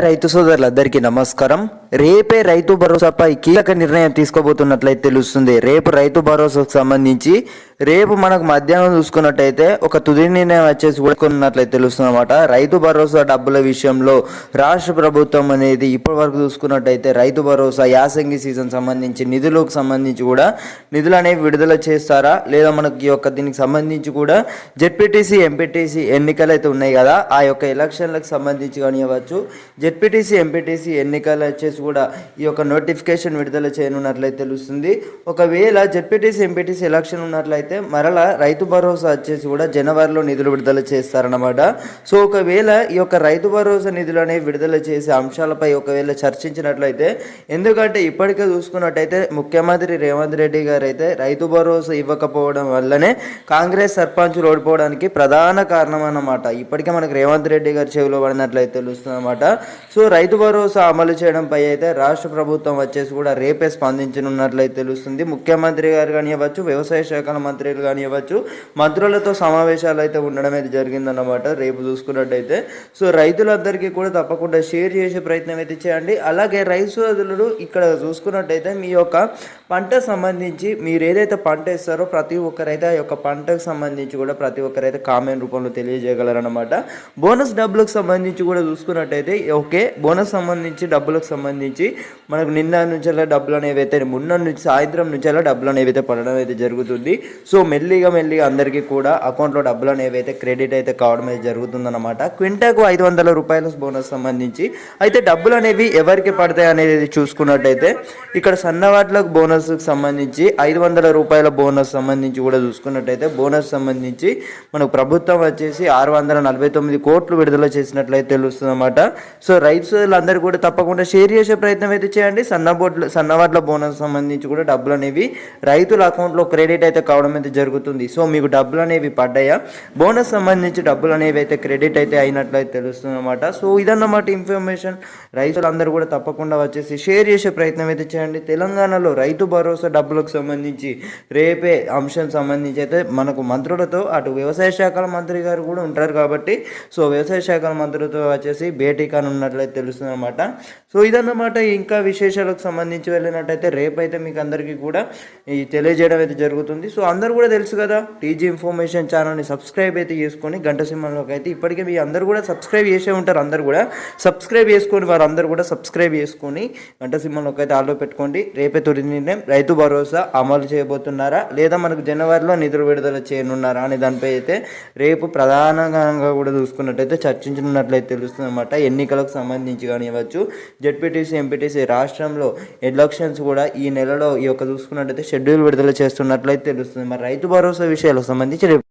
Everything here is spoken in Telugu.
రైతు సోదరులందరికీ నమస్కారం. రేపే రైతు భరోసాపై కీలక నిర్ణయం తీసుకోబోతున్నట్లయితే తెలుస్తుంది. రేపు రైతు భరోసాకు సంబంధించి రేపు మనకు మధ్యాహ్నం చూసుకున్నట్టయితే ఒక తుది నిర్ణయం వచ్చేసి కూడుకున్నట్లయితే తెలుస్తుంది అనమాట రైతు భరోసా డబ్బుల విషయంలో రాష్ట్ర ప్రభుత్వం అనేది ఇప్పటి వరకు చూసుకున్నట్టయితే రైతు భరోసా యాసంగి సీజన్ సంబంధించి నిధులకు సంబంధించి కూడా నిధులు అనేవి విడుదల చేస్తారా? లేదా మనకి ఈ యొక్క దీనికి సంబంధించి కూడా జెడ్పీటీసీ ఎంపీటీసీ ఎన్నికలు అయితే ఉన్నాయి కదా ఆ యొక్క ఎలక్షన్లకు సంబంధించి కానివ్వచ్చు జెడ్పీటీసీ ఎంపీటీసీ ఎన్నికలు వచ్చేసి కూడా ఈ యొక్క నోటిఫికేషన్ విడుదల చేయనున్నట్లయితే తెలుస్తుంది. ఒకవేళ జెడ్పీటీసీ ఎంపీటీసీ ఎలక్షన్ ఉన్నట్లయితే మరలా రైతు భరోసా వచ్చేసి కూడా జనవరిలో నిధులు విడుదల చేస్తారన్నమాట. సో ఒకవేళ ఈ యొక్క రైతు భరోసా నిధులు అనేవి విడుదల చేసే అంశాలపై ఒకవేళ చర్చించినట్లయితే ఎందుకంటే ఇప్పటికే చూసుకున్నట్టయితే ముఖ్యమంత్రి రేవంత్ రెడ్డి గారు అయితే రైతు భరోసా ఇవ్వకపోవడం వల్లనే కాంగ్రెస్ సర్పంచులు ఓడిపోవడానికి ప్రధాన కారణం అన్నమాట ఇప్పటికే మనకు రేవంత్ రెడ్డి గారి చెవిలో పడినట్లయితే తెలుస్తుంది అనమాట సో రైతు భరోసా అమలు చేయడంపై అయితే రాష్ట్ర ప్రభుత్వం వచ్చేసి కూడా రేపే స్పందించనున్నట్లయితే తెలుస్తుంది. ముఖ్యమంత్రి గారు కానివ్వచ్చు వ్యవసాయ శాఖల మంత్రులు కానివ్వచ్చు మంత్రులతో సమావేశాలు అయితే ఉండడం అయితే జరిగిందన్నమాట రేపు చూసుకున్నట్టయితే. సో రైతులందరికీ కూడా తప్పకుండా షేర్ చేసే ప్రయత్నం అయితే చేయండి. అలాగే రైతు ఇక్కడ చూసుకున్నట్టయితే మీ యొక్క పంట సంబంధించి మీరు ఏదైతే పంట వేస్తారో ప్రతి ఒక్కరైతే ఆ యొక్క పంటకు సంబంధించి కూడా ప్రతి ఒక్కరైతే కామెంట్ రూపంలో తెలియజేయగలరన్నమాట. బోనస్ డబ్బులకు సంబంధించి కూడా చూసుకున్నట్టయితే ఓకే బోనస్ సంబంధించి డబ్బులకు సంబంధించి మనకు నిన్న నుంచి అలా డబ్బులు అనేవి అయితే మొన్న నుంచి సాయంత్రం నుంచి అలా డబ్బులు అనేవి అయితే పడడం అయితే జరుగుతుంది. సో మెల్లిగా మెల్లిగా అందరికీ కూడా అకౌంట్లో డబ్బులు అనేవి అయితే క్రెడిట్ అయితే కావడం అయితే జరుగుతుందన్నమాట. క్వింటాకు ఐదు వందల రూపాయల బోనస్ సంబంధించి అయితే డబ్బులు అనేవి ఎవరికి పడతాయి అనేది చూసుకున్నట్టయితే ఇక్కడ సన్నవాట్లకు బోనస్కి సంబంధించి ఐదు వందల రూపాయల బోనస్ సంబంధించి కూడా చూసుకున్నట్టయితే బోనస్ సంబంధించి మనకు ప్రభుత్వం వచ్చేసి ఆరు వందల నలభై తొమ్మిది కోట్లు విడుదల చేసినట్లయితే తెలుస్తుంది అనమాట సో రైతులందరూ కూడా తప్పకుండా షేర్ చేసి ప్రయత్నం అయితే చేయండి. సన్నబోట్ల సన్నవాట్ల బోనస్ సంబంధించి కూడా డబ్బులు అనేవి రైతుల అకౌంట్లో క్రెడిట్ అయితే కావడం అయితే జరుగుతుంది. సో మీకు డబ్బులు అనేవి పడ్డాయా? బోనస్ సంబంధించి డబ్బులు అనేవి అయితే క్రెడిట్ అయితే అయినట్లయితే తెలుస్తుంది అనమాట సో ఇదన్నమాట ఇన్ఫర్మేషన్. రైతులందరూ కూడా తప్పకుండా వచ్చేసి షేర్ చేసే ప్రయత్నం అయితే చేయండి. తెలంగాణలో రైతు భరోసా డబ్బులకు సంబంధించి రేపే అంశం సంబంధించి అయితే మనకు మంత్రులతో అటు వ్యవసాయ శాఖల మంత్రి గారు కూడా ఉంటారు కాబట్టి సో వ్యవసాయ శాఖల మంత్రులతో వచ్చేసి భేటీ కానున్నట్లయితే తెలుస్తుంది అనమాట సో ఇదన్నమాట ఇంకా విశేషాలకు సంబంధించి వెళ్ళినట్టయితే రేపైతే మీకు అందరికీ కూడా ఈ తెలియజేయడం అయితే జరుగుతుంది. సో అందరు కూడా తెలుసు కదా టీజీ ఇన్ఫర్మేషన్ ఛానల్ని సబ్స్క్రైబ్ అయితే చేసుకొని గంట సింహంలోకి అయితే ఇప్పటికే మీ అందరూ కూడా సబ్స్క్రైబ్ చేసే ఉంటారు. అందరు కూడా సబ్స్క్రైబ్ చేసుకొని వారు కూడా సబ్స్క్రైబ్ చేసుకొని గంట సింహంలోకి అయితే ఆలో పెట్టుకోండి. రేపే తొలి నిర్ణయం. రైతు భరోసా అమలు చేయబోతున్నారా? లేదా మనకు జనవరిలో నిధులు విడుదల చేయనున్నారా అనే దానిపై అయితే రేపు ప్రధానంగా కూడా చూసుకున్నట్టయితే చర్చించినట్లయితే తెలుస్తుంది అనమాట ఎన్నికలకు సంబంధించి కానివ్వచ్చు జడ్పీటీ ఎంపీటీసీ రాష్ట్రంలో ఎలక్షన్స్ కూడా ఈ నెలలో ఈ యొక్క చూసుకున్నట్టయితే షెడ్యూల్ విడుదల చేస్తున్నట్లయితే తెలుస్తుంది. మరి రైతు భరోసా విషయాలకు సంబంధించి